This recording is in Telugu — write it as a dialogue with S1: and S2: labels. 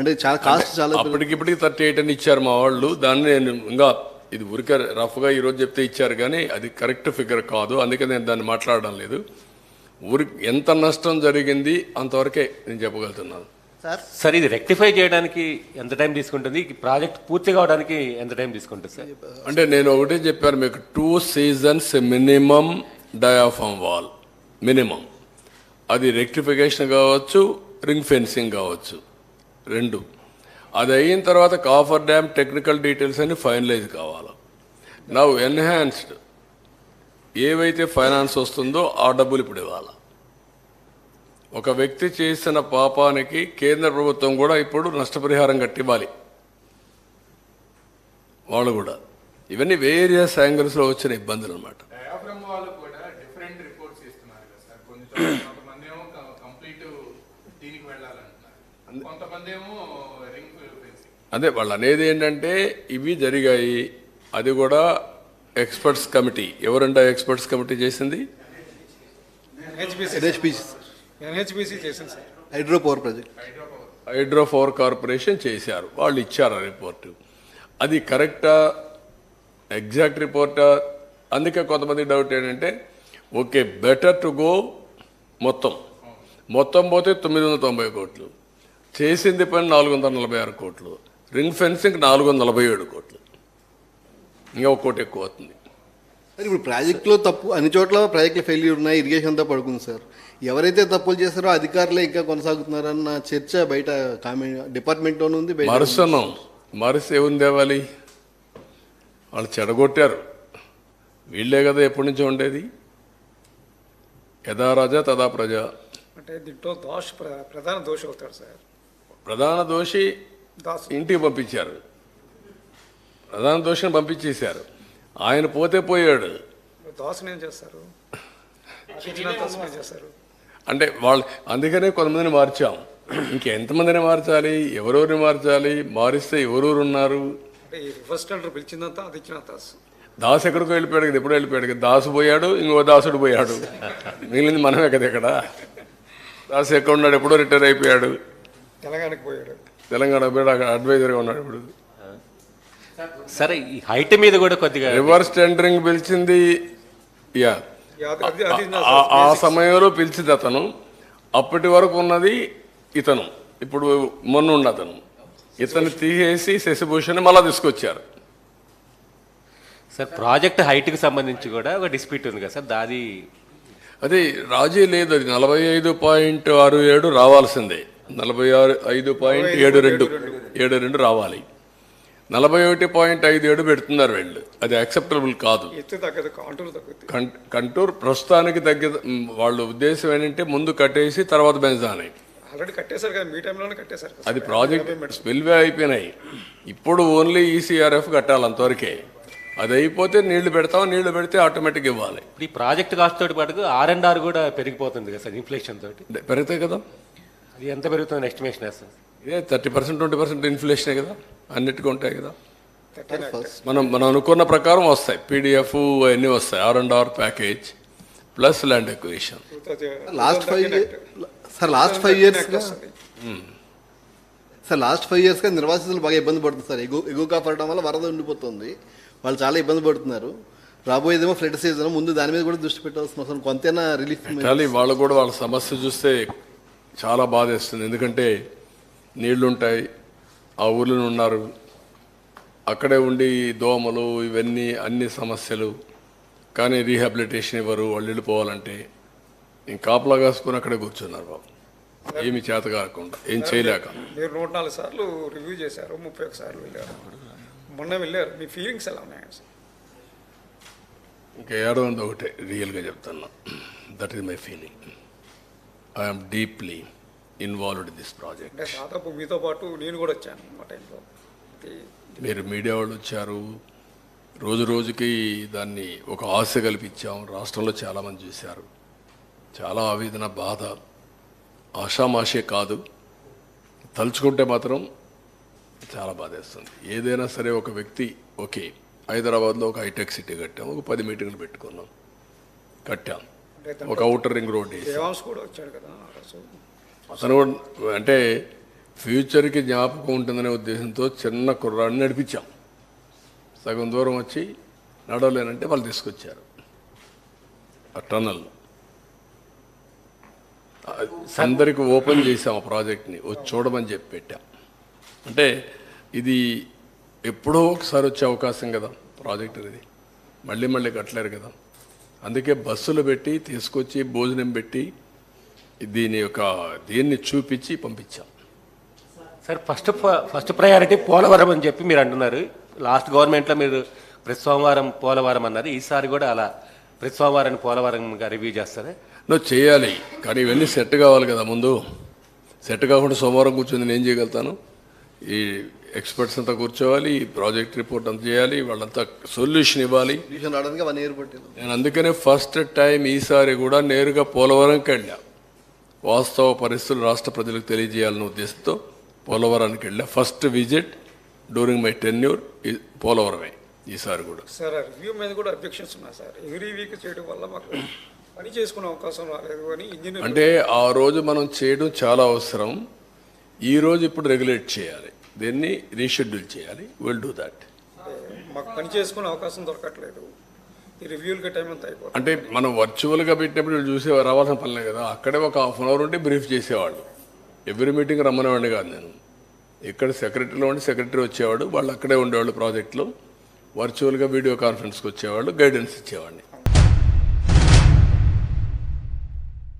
S1: అంటే చాలా కాస్ట్ చాలా
S2: అప్పటికిప్పటికి థర్టీ ఎయిట్ అని ఇచ్చారు మా వాళ్ళు. దాన్ని నేను ఇంకా ఇది ఊరికే రఫ్గా ఈరోజు చెప్తే ఇచ్చారు కానీ అది కరెక్ట్ ఫిగర్ కాదు. అందుకే నేను దాన్ని మాట్లాడడం లేదు. ఊరి ఎంత నష్టం జరిగింది అంతవరకే నేను చెప్పగలుగుతున్నాను.
S1: సార్?
S3: సార్ ఇది రెక్టిఫై చేయడానికి ఎంత టైం తీసుకుంటుంది? ఈ ప్రాజెక్ట్ పూర్తి కావడానికి ఎంత టైం తీసుకుంటుంది సార్?
S2: అంటే నేను ఒకటే చెప్పాను మీకు two seasons minimum diaphragm wall minimum అది రెక్టిఫికేషన్ కావచ్చు రింగ్ ఫెన్సింగ్ కావచ్చు. రెండు. అది అయిన తర్వాత కాఫర్ డ్యామ్ టెక్నికల్ డీటెయిల్స్ అన్ని ఫైనలైజ్ కావాలి? Now enhanced. ఏవైతే ఫైనాన్స్ వస్తుందో ఆ డబ్బులు ఇప్పుడు ఇవ్వాలి? ఒక వ్యక్తి చేసిన పాపానికి కేంద్ర ప్రభుత్వం కూడా ఇప్పుడు నష్టపరిహారం కట్టివ్వాలి. వాళ్ళు కూడా. ఇవన్నీ వేరియస్ యాంగిల్స్లో వచ్చిన ఇబ్బందులు అనమాట
S4: కొంతమంది
S2: అదే వాళ్ళు అనేది ఏంటంటే ఇవి జరిగాయి అది కూడా ఎక్స్పర్ట్స్ కమిటీ. ఎవరంటే ఎక్స్పర్ట్స్ కమిటీ చేసింది?
S1: Hydro power project.
S2: Hydro power corporation చేశారు. వాళ్ళు ఇచ్చారు ఆ రిపోర్టు. అది కరెక్టా? ఎగ్జాక్ట్ రిపోర్టా? అందుకే కొంతమంది డౌట్ ఏంటంటే ఓకే బెటర్ టు గో మొత్తం. మొత్తం పోతే తొమ్మిది వందల తొంభై కోట్లు. చేసింది పని నాలుగు వందల నలభై ఆరు కోట్లు. రింగ్ ఫెన్సింగ్ నాలుగు వందల నలభై ఏడు కోట్లు. ఇంకా ఒక కోటి ఎక్కువ అవుతుంది.
S1: సార్ ఇప్పుడు ప్రాజెక్టులో తప్పు అన్ని చోట్ల ప్రాజెక్టులు ఫెయిల్యూర్ ఉన్నాయి ఇరిగేషన్ అంతా పడుకుంది సార్. ఎవరైతే తప్పులు చేస్తారో అధికారులే ఇంకా కొనసాగుతున్నారన్న చర్చ బయట కామెంట్ డిపార్ట్మెంట్లోనే ఉంది.
S2: మరుసనం మరుస ఏముంది తేవాలి వాళ్ళు చెడగొట్టారు. వీళ్ళే కదా ఎప్పటి నుంచో ఉండేది. యథా రాజా తదా ప్రజ.
S5: అంటే దీంట్లో దోష ప్ర- ప్రధాన దోష అవుతాడు సార్.
S2: ప్రధాన దోషి ఇంటికి పంపించారు. ప్రధాన దోషిని పంపించేశారు. ఆయన పోతే పోయాడు.
S5: చేస్తారు?
S2: అంటే వాళ్ళు అందుకనే కొంతమందిని మార్చాం. ఇంకెంతమందిని మార్చాలి? ఎవరెవరిని మార్చాలి? మారిస్తే ఎవరెవరు ఉన్నారు?
S5: రివర్స్ టెండర్ పిలిచిందంతా అది ఇచ్చిన దాసు.
S2: దాసు ఎక్కడికో వెళ్ళిపోయాడు కదా ఎప్పుడో వెళ్ళిపోయాడు కదా. దాసు పోయాడు ఇంకో దాసుడు పోయాడు. మిగిలింది మనమే కదా ఇక్కడ. దాసు ఎక్కడ ఉన్నాడు? ఎప్పుడో రిటైర్ అయిపోయాడు.
S5: తెలంగాణకి పోయాడు.
S2: తెలంగాణ పోయాడు అక్కడ అడ్వైజర్గా ఉన్నాడు ఇప్పుడు.
S3: సరే ఈ హైట్ మీద కూడా కొద్దిగా
S2: రివర్స్ టెండరింగ్ పిలిచింది యా. ఆ సమయంలో పిలిచింది అతను. అప్పటి వరకు ఉన్నది ఇతను. ఇప్పుడు మొన్న ఉన్న అతను. ఇతను తీసేసి శశిభూషణ్ మళ్ళా తీసుకొచ్చారు.
S3: సార్ ప్రాజెక్ట్ హైట్కి సంబంధించి కూడా ఒక డిస్ప్యూట్ ఉంది కదా సార్ దాది
S2: అది రాజీ లేదు అది నలభై ఐదు పాయింట్ ఆరు ఏడు రావాల్సిందే. నలభై ఆరు ఐదు పాయింట్ ఏడు రెండు ఏడు రెండు రావాలి. నలభై ఒకటి పాయింట్ ఐదు ఏడు పెడుతున్నారు వీళ్ళు. అది యాక్సెప్టబుల్ కాదు.
S5: కాంటూర్
S2: ప్రస్తుతానికి తగ్గ వాళ్ళ ఉద్దేశం ఏంటంటే ముందు కట్టేసి తర్వాత బెంజాని.
S5: ఆల్రెడీ కట్టేశారు కదా మీ టైంలోనే కట్టేశారు కదా.
S2: అది. ప్రాజెక్ట్. స్పిల్వే అయిపోయినాయి. ఇప్పుడు ఓన్లీ ఈసీఆర్ఎఫ్ కట్టాలి అంతవరకే. అది అయిపోతే నీళ్ళు పెడతాం నీళ్ళు పెడితే ఆటోమేటిక్ ఇవ్వాలి.
S3: ఈ ప్రాజెక్ట్ కాస్ట్ తోటి పాటు ఆర్ అండ్ ఆర్ కూడా పెరిగిపోతుంది కదా సార్ ఇన్ఫ్లేషన్ తోటి.
S2: పెరుగుతాయి కదా.
S3: అది ఎంత పెరుగుతుంది ఎస్టిమేషన్ సార్?
S2: ఇదే థర్టీ పర్సెంట్ ట్వంటీ పర్సెంట్ ఇన్ఫ్లేషనే కదా? అన్నిటికీ ఉంటాయి కదా. మనం మనం అనుకున్న ప్రకారం వస్తాయి. పీడిఎఫ్ అవన్నీ వస్తాయి. R and R package plus land
S5: thousand-
S1: last five. Sir last five years. Sir last five ఇయర్స్గా నిర్వాసితులు బాగా ఇబ్బంది పడుతుంది సార్ ఎగు ఎగువ పడడం వల్ల వరద ఉండిపోతుంది. వాళ్ళు చాలా ఇబ్బంది పడుతున్నారు. రాబోయేదేమో ఫ్లడ్ సీజన్ ముందు దాని మీద కూడా దృష్టి పెట్టాల్సిన అవసరం. కొంతైనా రిలీఫ్
S2: కానీ వాళ్ళు కూడా వాళ్ళ సమస్య చూస్తే చాలా బాధేస్తుంది. ఎందుకంటే నీళ్ళుంటాయి ఆ ఊర్లో ఉన్నారు. అక్కడే ఉండి దోమలు ఇవన్నీ అన్ని సమస్యలు. కానీ రీహాబిలిటేషన్ ఇవ్వరు వాళ్ళు వెళ్ళిపోవాలంటే. ఇంక కాపలా కాసుకొని అక్కడే కూర్చున్నారు బాబు. ఏమి చేత కాకుండా ఏం చేయలేక.
S5: మీరు నూట నాలుగు సార్లు రివ్యూ చేశారు ముప్పై ఒక సార్లు వెళ్ళారు. మొన్న వెళ్ళారు. మీ ఫీలింగ్స్ ఎలా ఉన్నాయి
S2: ఇంకా ఏడో ఉంది ఒకటే రియల్గా చెప్తున్నా. That is my feeling. I'm deeply involved in this project
S5: దాదాపు మీతో పాటు నేను కూడా వచ్చాను ఆ టైంలో.
S2: మీరు మీడియా వాళ్ళు వచ్చారు. రోజు రోజుకి దాన్ని ఒక ఆశ కల్పించాం. రాష్ట్రంలో చాలామంది చూశారు. చాలా ఆవేదన బాధ. ఆషామాషే కాదు. తలుచుకుంటే మాత్రం చాలా బాధేస్తుంది. ఏదైనా సరే ఒక వ్యక్తి ఓకే హైదరాబాద్లో ఒక హైటెక్ సిటీ కట్టాం. ఒక పది మీటింగ్లు పెట్టుకున్నాం. కట్టాం. ఒక అవుటర్ రింగ్ రోడ్
S5: దేవాంశ్ కూడా వచ్చాడు కదా
S2: అతను అంటే ఫ్యూచర్కి జ్ఞాపకం ఉంటుందనే ఉద్దేశంతో చిన్న కుర్రాడిని నడిపించాం. సగం దూరం వచ్చి నడవలేనంటే వాళ్ళు తీసుకొచ్చారు. ఆ టన్నల్ అందరికి ఓపెన్ చేసాం ఆ ప్రాజెక్ట్ని వచ్చి చూడమని చెప్పి పెట్టాం. అంటే ఇది ఎప్పుడో ఒకసారి వచ్చే అవకాశం కదా ప్రాజెక్ట్ అనేది. మళ్ళీ మళ్ళీ కట్టలేరు కదా. అందుకే బస్సులు పెట్టి తీసుకొచ్చి భోజనం పెట్టి దీని యొక్క దీన్ని చూపించి పంపించాం.
S3: Sir first first priority Polavaram అని చెప్పి మీరు అంటున్నారు. లాస్ట్ గవర్నమెంట్లో మీరు ప్రతి సోమవారం పోలవరం అన్నారు. ఈసారి కూడా అలా ప్రతి సోమవారం పోలవరంగా రివ్యూ చేస్తారా?
S2: నువ్వు చేయాలి. కానీ ఇవన్నీ సెట్ కావాలి కదా ముందు. సెట్ కాకుండా సోమవారం కూర్చొని నేను ఏం చేయగలుగుతాను? ఈ ఎక్స్పర్ట్స్ అంతా కూర్చోవాలి ఈ ప్రాజెక్ట్ రిపోర్ట్ అంతా చేయాలి వాళ్ళంతా సొల్యూషన్ ఇవ్వాలి. నేను అందుకనే ఫస్ట్ టైం ఈసారి కూడా నేరుగా పోలవరంకి వెళ్ళా. వాస్తవ పరిస్థితులు రాష్ట్ర ప్రజలకు తెలియజేయాలనే ఉద్దేశంతో పోలవరానికి వెళ్ళా. First visit during my tenure పోలవరమే ఈసారి కూడా.
S5: సార్ రివ్యూ మీద కూడా అబ్జెక్షన్స్ ఉన్నాయి సార్. ఎవ్రీ వీక్ చేయడం వల్ల మాకు పని చేసుకునే అవకాశం రాలేదు అని ఇంజనీర్
S2: అంటే ఆ రోజు మనం చేయడం చాలా అవసరం. ఈ రోజు ఇప్పుడు రెగ్యులేట్ చేయాలి. దీన్ని రీషెడ్యూల్ చేయాలి. విల్ డూ దట్
S5: మాకు పని చేసుకునే అవకాశం దొరకట్లేదు. ఈ రివ్యూలకి టైం అంతా అయిపోతుంది.
S2: అంటే మనం వర్చువల్గా పెట్టినప్పుడు చూసే రావాల్సిన పనిలే కదా. అక్కడే ఒక హాఫ్ అన్ అవర్ ఉంటే బ్రీఫ్ చేసేవాళ్ళు. ఎవ్రీ మీటింగ్ రమ్మనేవాడిని కాదు నేను. ఇక్కడ సెక్రటరీలో ఉండి సెక్రటరీ వచ్చేవాడు వాళ్ళు అక్కడే ఉండేవాళ్ళు ప్రాజెక్ట్లో వర్చువల్గా వీడియో కాన్ఫరెన్స్కి వచ్చేవాళ్ళు గైడెన్స్ ఇచ్చేవాడిని.